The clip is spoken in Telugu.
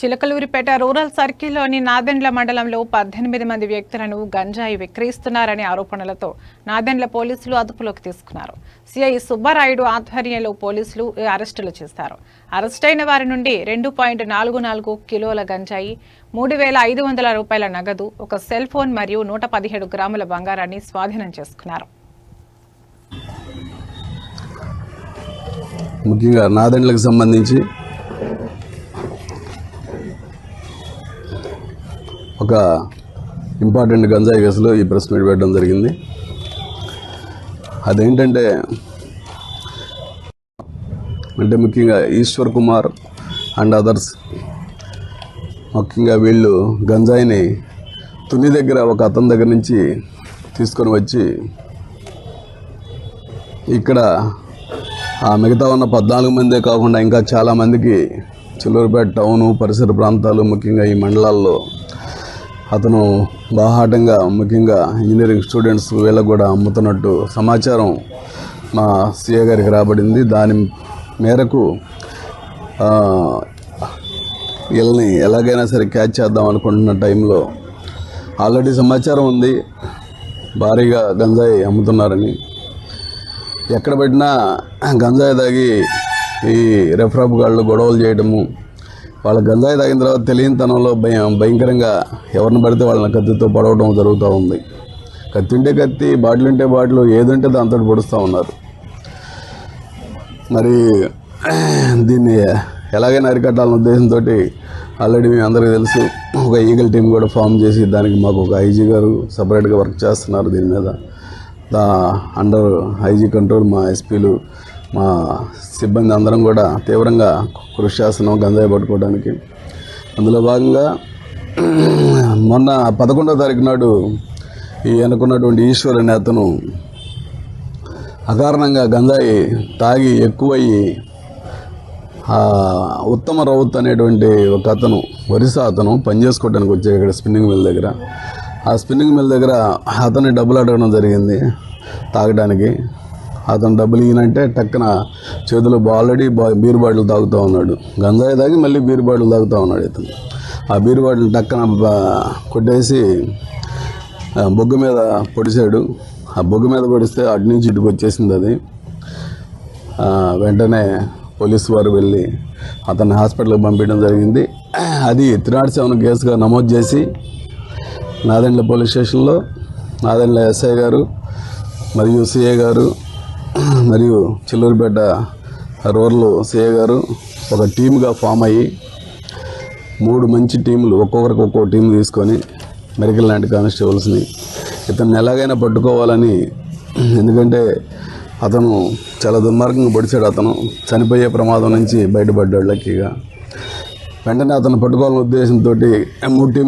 చిలకలూరిపేట రూరల్ సర్కిల్లోని నాదెండ్ల మండలంలో పద్దెనిమిది మంది వ్యక్తులను గంజాయి విక్రయిస్తున్నారనే ఆరోపణలతో నాదెండ్ల పోలీసులు అదుపులోకి తీసుకున్నారు. సిఐ సుబ్బారాయుడు ఆధ్వర్యంలో పోలీసులు అరెస్టులు చేశారు. అరెస్టైన వారి నుండి రెండు పాయింట్ నాలుగు నాలుగు కిలోల గంజాయి మూడు వేల ఐదు వందల రూపాయల నగదు ఒక సెల్ ఫోన్ మరియు నూట పదిహేడు గ్రాముల బంగారాన్ని స్వాధీనం చేసుకున్నారు. ముఖ్యంగా నాదెండ్లకు సంబంధించి ఒక ఇంపార్టెంట్ గంజాయి కేసులో ఈ ప్రెస్ మీట్ పెట్టడం జరిగింది. అదేంటంటే అంటే ముఖ్యంగా ఈశ్వర్ కుమార్ అండ్ అదర్స్ ముఖ్యంగా వీళ్ళు గంజాయిని తుని దగ్గర ఒక అతని దగ్గర నుంచి తీసుకొని వచ్చి ఇక్కడ ఆ మిగతా ఉన్న పద్నాలుగు మందే కాకుండా ఇంకా చాలామందికి చిల్లూరుపేట టౌను పరిసర ప్రాంతాలు ముఖ్యంగా ఈ మండలాల్లో అతను బాహాటంగా ముఖ్యంగా ఇంజనీరింగ్ స్టూడెంట్స్ వీళ్ళకు కూడా అమ్ముతున్నట్టు సమాచారం మా సీఏ గారికి రాబడింది. దాని మేరకు వీళ్ళని ఎలాగైనా సరే క్యాచ్ చేద్దాం అనుకుంటున్న టైంలో ఆల్రెడీ సమాచారం ఉంది. భారీగా గంజాయి అమ్ముతున్నారని. ఎక్కడ పెట్టినా గంజాయి తాగి ఈ రెఫ్రాఫ్ గాళ్ళు గొడవలు చేయడము వాళ్ళ గంజాయి తాగిన తర్వాత తెలియనితనంలో భయం భయంకరంగా ఎవరిని పడితే వాళ్ళని కత్తితో పడవడం జరుగుతూ ఉంది. కత్తి ఉంటే కత్తి బాటిల్ ఉంటే బాటిల్ ఏదుంటే దాంతో పొడుస్తూ ఉన్నారు. మరి దీన్ని ఎలాగైనా అరికట్టాలన్న ఉద్దేశంతో ఆల్రెడీ మేము అందరికీ తెలుసు ఒక ఈగల్ టీం కూడా ఫామ్ చేసి దానికి మాకు ఒక ఐజీ గారు సపరేట్గా వర్క్ చేస్తున్నారు దీని మీద. దా అండర్ ఐజీ కంట్రోల్ మా ఎస్పీలు మా సిబ్బంది అందరం కూడా తీవ్రంగా కృషి చేస్తున్నాం గంజాయి పట్టుకోవడానికి. అందులో భాగంగా మొన్న పదకొండో తారీఖు నాడు ఈ అనుకున్నటువంటి ఈశ్వర్ అనే అతను అకారణంగా గంజాయి తాగి ఎక్కువయ్యి ఉత్తమ రౌత్ అనేటువంటి ఒక అతను వరిసా అతను పనిచేసుకోవడానికి వచ్చాడు ఇక్కడ స్పిన్నింగ్ మిల్ దగ్గర. ఆ స్పిన్నింగ్ మిల్ దగ్గర అతన్ని డబ్బులు అడగడం జరిగింది తాగడానికి. అతను డబ్బులు ఇయ్యనంటే టక్కన చేతిలో ఆల్రెడీ బీర్ బాటిల్ తాగుతూ ఉన్నాడు. గంజాయి తాగి మళ్ళీ బీర్ బాటిల్ తాగుతూ ఉన్నాడు ఇతను. ఆ బీర్ బాటిల్ టక్కన కొట్టేసి బొగ్గు మీద పొడిచాడు. ఆ బొగ్గు మీద పొడిస్తే అటు నుంచి ఇటుకు వచ్చేసింది అది. వెంటనే పోలీసు వారు వెళ్ళి అతన్ని హాస్పిటల్కి పంపించడం జరిగింది. అది త్రీ నాట్ సెవెన్ కేసుగా నమోదు చేసి నాదెండ్ల పోలీస్ స్టేషన్లో నాదెండ్ల ఎస్ఐ గారు మరియు సిఏ గారు మరియు చిల్లూరుపేట రూరల్ సిఏ గారు ఒక టీమ్గా ఫామ్ అయ్యి మూడు మంచి టీములు ఒక్కొక్కరికి ఒక్కో టీం తీసుకొని మెడికల్ లాంటి కానిస్టేబుల్స్ని ఇతను ఎలాగైనా పట్టుకోవాలని ఎందుకంటే అతను చాలా దుర్మార్గంగా పొడిచాడు. అతను చనిపోయే ప్రమాదం నుంచి బయటపడ్డాడు లక్కీగా. వెంటనే అతను పట్టుకోవాలనే ఉద్దేశంతో మూడు టీములు